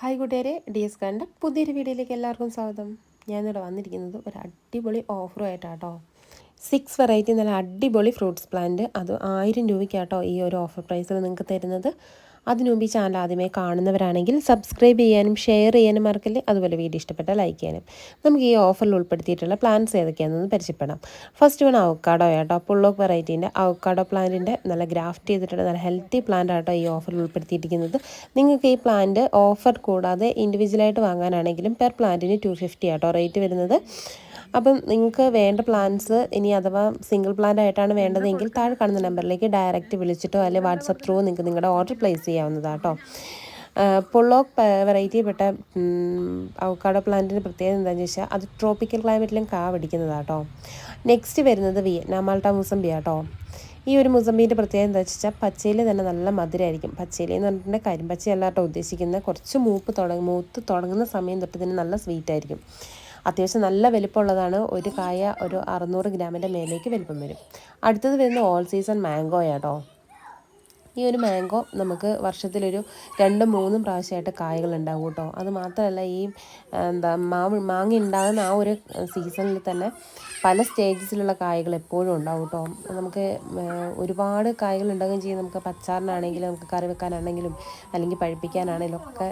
Hi കൂട്ടുകാരെ D S Kante പുതിയൊരു വീഡിയോയിലേക്ക് എല്ലാവർക്കും സ്വാഗതം. ഞാനിവിടെ വന്നിരിക്കുന്നത് ഒരു അടിപൊളി ഓഫറുമായിട്ടാട്ടോ. സിക്സ് വെറൈറ്റി നല്ല അടിപൊളി ഫ്രൂട്ട്സ് പ്ലാന്റ്. അത് ആയിരം രൂപയ്ക്കാട്ടോ ഈ ഒരു ഓഫർ പ്രൈസിൽ നിങ്ങൾക്ക് തരുന്നത്. അതിനു മുമ്പ് ഈ ചാനൽ ആദ്യമേ കാണുന്നവരാണെങ്കിൽ സബ്സ്ക്രൈബ് ചെയ്യാനും ഷെയർ ചെയ്യാനും മറക്കല്ലേ. അതുപോലെ വീഡിയോ ഇഷ്ടപ്പെട്ട ലൈക്ക് ചെയ്യാനും. നമുക്ക് ഈ ഓഫറിൽ ഉൾപ്പെടുത്തിയിട്ടുള്ള പ്ലാന്റ്സ് ഏതൊക്കെയാണെന്ന് പരിചയപ്പെടാം. ഫസ്റ്റ് വൺ അവക്കാഡോ ആട്ടോ പുള്ളോക്ക് വെറൈറ്റീന്റെ അവക്കാഡോ പ്ലാന്റിന്റെ നല്ല ഗ്രാഫ്റ്റ് ചെയ്തിട്ടുള്ള നല്ല ഹെൽത്തി പ്ലാന്റ് ആട്ടോ ഈ ഓഫറിൽ ഉൾപ്പെടുത്തിയിരിക്കുന്നത്. നിങ്ങൾക്ക് ഈ പ്ലാന്റ് ഓഫർ കൂടാതെ ഇൻഡിവിജ്വലായിട്ട് വാങ്ങാനാണെങ്കിലും പെർ പ്ലാന്റിന് ടു ഫിഫ്റ്റി ആട്ടോ റേറ്റ് വരുന്നത്. അപ്പം നിങ്ങൾക്ക് വേണ്ട പ്ലാൻസ് ഇനി അഥവാ സിംഗിൾ പ്ലാന്റ് ആയിട്ടാണ് വേണ്ടതെങ്കിൽ താഴെ കാണുന്ന നമ്പറിലേക്ക് ഡയറക്റ്റ് വിളിച്ചിട്ടോ അല്ലെങ്കിൽ വാട്സപ്പ് ത്രൂ നിങ്ങൾക്ക് നിങ്ങളുടെ ഓർഡർ പ്ലേസ് ചെയ്യാവുന്നതാട്ടോ പൊള്ളോക്ക് വെറൈറ്റിപ്പെട്ട അവക്കാടോ പ്ലാന്റിന്റെ പ്രത്യേകത എന്താണെന്ന് വെച്ചാൽ അത് ട്രോപ്പിക്കൽ ക്ലൈമറ്റിലും കാ പിടിക്കുന്നതാട്ടോ നെക്സ്റ്റ് വരുന്നത് വിയറ്റ്നാമാൾട്ട മുസംബി ആട്ടോ ഈ ഒരു മുസംബീന്റെ പ്രത്യേകത എന്താ വെച്ചാൽ പച്ചയിൽ തന്നെ നല്ല മധുരമായിരിക്കും പച്ചയിൽ എന്ന് പറഞ്ഞിട്ടുണ്ടെങ്കിൽ കരിമ്പച്ചയല്ലാട്ടോ ഉദ്ദേശിക്കുന്ന. ഉദ്ദേശിക്കുന്നത് കുറച്ച് മൂപ്പ് തുടങ്ങി മൂത്ത് തുടങ്ങുന്ന സമയം തൊട്ട് ഇതിന് നല്ല സ്വീറ്റ് ആയിരിക്കും. അത്യാവശ്യം നല്ല വലിപ്പമുള്ളതാണ്. ഒരു കായ ഒരു അറുന്നൂറ് ഗ്രാമിന്റെ മേലേക്ക് വലിപ്പം വരും. അടുത്തത് വരുന്ന ഓൾ സീസൺ മാംഗോ ആട്ടോ. ഈ ഒരു മാംഗോ നമുക്ക് വർഷത്തിലൊരു രണ്ടും മൂന്നും പ്രാവശ്യമായിട്ട് കായകൾ ഉണ്ടാവും കേട്ടോ. അത് മാത്രമല്ല ഈ എന്താ മാവ് മാങ്ങ ഉണ്ടാകുന്ന ആ ഒരു സീസണിൽ തന്നെ പല സ്റ്റേജസിലുള്ള കായകൾ എപ്പോഴും ഉണ്ടാവും കേട്ടോ. നമുക്ക് ഒരുപാട് കായകൾ ഉണ്ടാകുകയും ചെയ്യും. നമുക്ക് പച്ചാറിനാണെങ്കിലും നമുക്ക് കറി വെക്കാനാണെങ്കിലും അല്ലെങ്കിൽ പഴിപ്പിക്കാനാണെങ്കിലും ഒക്കെ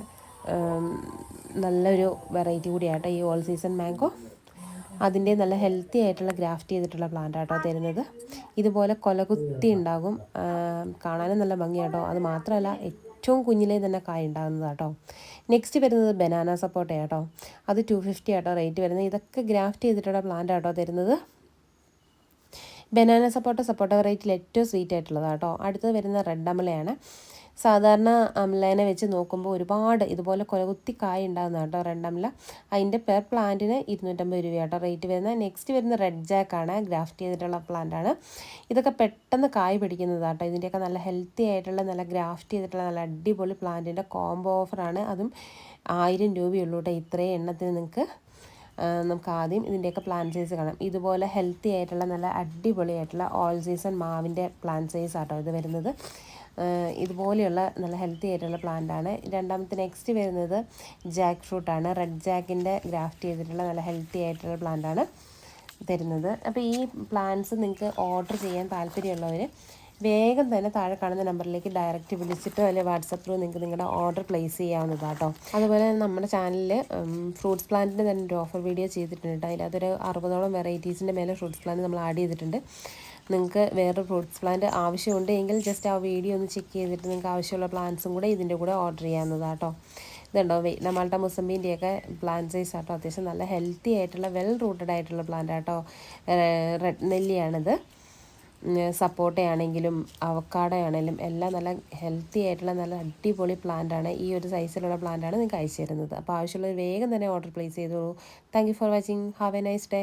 നല്ലൊരു വെറൈറ്റി കൂടിയാട്ടോ ഈ ഓൾ സീസൺ മാംഗോ അതിന്റെ നല്ല ഹെൽത്തി ആയിട്ടുള്ള ഗ്രാഫ്റ്റ് ചെയ്തിട്ടുള്ള പ്ലാന്റ് ആട്ടോ തരുന്നത്. ഇതുപോലെ കൊലകുത്തി ഉണ്ടാകും. കാണാനും നല്ല ഭംഗിയാട്ടോ. അത് മാത്രമല്ല ഏറ്റവും കുഞ്ഞിലേ തന്നെ കായ ഉണ്ടാകുന്നതാട്ടോ. നെക്സ്റ്റ് വരുന്നത് ബനാന സപ്പോർട്ട ആട്ടോ അത് ടു ഫിഫ്റ്റി ആട്ടോ റേറ്റ് വരുന്നത്. ഇതൊക്കെ ഗ്രാഫ്റ്റ് ചെയ്തിട്ടുള്ള പ്ലാന്റ് ആട്ടോ തരുന്നത്. ബനാന സപ്പോർട്ട സപ്പോർട്ട വെറൈറ്റിയിൽ ഏറ്റവും സ്വീറ്റ് ആയിട്ടുള്ളതാട്ടോ. അടുത്തത് വരുന്ന റെഡ് അമലയാണ്. സാധാരണ അമലേനെ വെച്ച് നോക്കുമ്പോൾ ഒരുപാട് ഇതുപോലെ കൊലകുത്തി കായ ഉണ്ടാകുന്ന കേട്ടോ റെഡ് അതിന്റെ പെർ പ്ലാന്റിന് ഇരുന്നൂറ്റമ്പത് രൂപ കേട്ടോ റേറ്റ് വരുന്നത്. നെക്സ്റ്റ് വരുന്ന റെഡ് ജാക്കാണ് ഗ്രാഫ്റ്റ് ചെയ്തിട്ടുള്ള പ്ലാന്റാണ് ഇതൊക്കെ പെട്ടെന്ന് കായ് പിടിക്കുന്നതാണ് കേട്ടോ. ഇതിന്റെയൊക്കെ നല്ല ഹെൽത്തി ആയിട്ടുള്ള നല്ല ഗ്രാഫ്റ്റ് ചെയ്തിട്ടുള്ള നല്ല അടിപൊളി പ്ലാന്റിന്റെ കോംബോ ഓഫറാണ് അതും ആയിരം രൂപയുള്ളൂ കേട്ടോ. ഇത്രയും എണ്ണത്തിന് നിങ്ങൾക്ക് നമുക്ക് ആദ്യം ഇതിന്റെയൊക്കെ പ്ലാൻ സൈസ് കാണാം. ഇതുപോലെ ഹെൽത്തി ആയിട്ടുള്ള നല്ല അടിപൊളിയായിട്ടുള്ള ഓൾ സീസൺ മാവിന്റെ പ്ലാൻ സൈസ് ആട്ടോ ഇത് വരുന്നത്. ഇതുപോലെയുള്ള നല്ല ഹെൽത്തി ആയിട്ടുള്ള പ്ലാന്റ് ആണ്. രണ്ടാമത്തെ നെക്സ്റ്റ് വരുന്നത് ജാക്ക് ഫ്രൂട്ടാണ് റെഡ് ജാക്കിന്റെ ഗ്രാഫ്റ്റ് ചെയ്തിട്ടുള്ള നല്ല ഹെൽത്തി ആയിട്ടുള്ള പ്ലാന്റ് ആണ് തരുന്നത്. അപ്പോൾ ഈ പ്ലാന്റ്സ് നിങ്ങൾക്ക് ഓർഡർ ചെയ്യാൻ താല്പര്യമുള്ളവർ വേഗം തന്നെ താഴെ കാണുന്ന നമ്പറിലേക്ക് ഡയറക്റ്റ് വിളിച്ചിട്ടോ അല്ലെങ്കിൽ വാട്സപ്പ് ത്രൂ നിങ്ങൾക്ക് നിങ്ങളുടെ ഓർഡർ പ്ലേസ് ചെയ്യാവുന്നതാണ് കേട്ടോ അതുപോലെ നമ്മുടെ ചാനലിൽ ഫ്രൂട്ട്സ് പ്ലാന്റിന്റെ തന്നെ ഒരു ഓഫർ വീഡിയോ ചെയ്തിട്ടുണ്ട് അതിലതൊരു അറുപതോളം വെറൈറ്റീസിന്റെ മേലെ ഫ്രൂട്ട്സ് പ്ലാന്റ് നമ്മൾ ആഡ് ചെയ്തിട്ടുണ്ട്. നിങ്ങൾക്ക് വേറെ ഫ്രൂട്ട്സ് പ്ലാന്റ് ആവശ്യമുണ്ട് എങ്കിൽ ജസ്റ്റ് ആ വീഡിയോ ഒന്ന് ചെക്ക് ചെയ്തിട്ട് നിങ്ങൾക്ക് ആവശ്യമുള്ള പ്ലാന്റ്സും കൂടെ ഇതിന്റെ കൂടെ ഓർഡർ ചെയ്യാവുന്നതാട്ടോ ഇതുണ്ടോ? നമ്മളുടെ മുസമ്പിന്റെയൊക്കെ പ്ലാന്റ് സൈസ് ആട്ടോ. അത്യാവശ്യം നല്ല ഹെൽത്തി ആയിട്ടുള്ള വെൽ റൂട്ടഡ് ആയിട്ടുള്ള പ്ലാന്റ് ആട്ടോ. റെഡ് നെല്ലിയാണിത്. സപ്പോട്ടയാണെങ്കിലും അവക്കാടയാണെങ്കിലും എല്ലാം നല്ല ഹെൽത്തി ആയിട്ടുള്ള നല്ല അടിപൊളി പ്ലാന്റാണ് ഈ ഒരു സൈസിലുള്ള പ്ലാന്റാണ് നിങ്ങൾക്ക് അയച്ചു തരുന്നത്. അപ്പോൾ ആവശ്യമുള്ള വേഗം തന്നെ ഓർഡർ പ്ലേസ് ചെയ്തോളൂ. Thank for watching have a nice day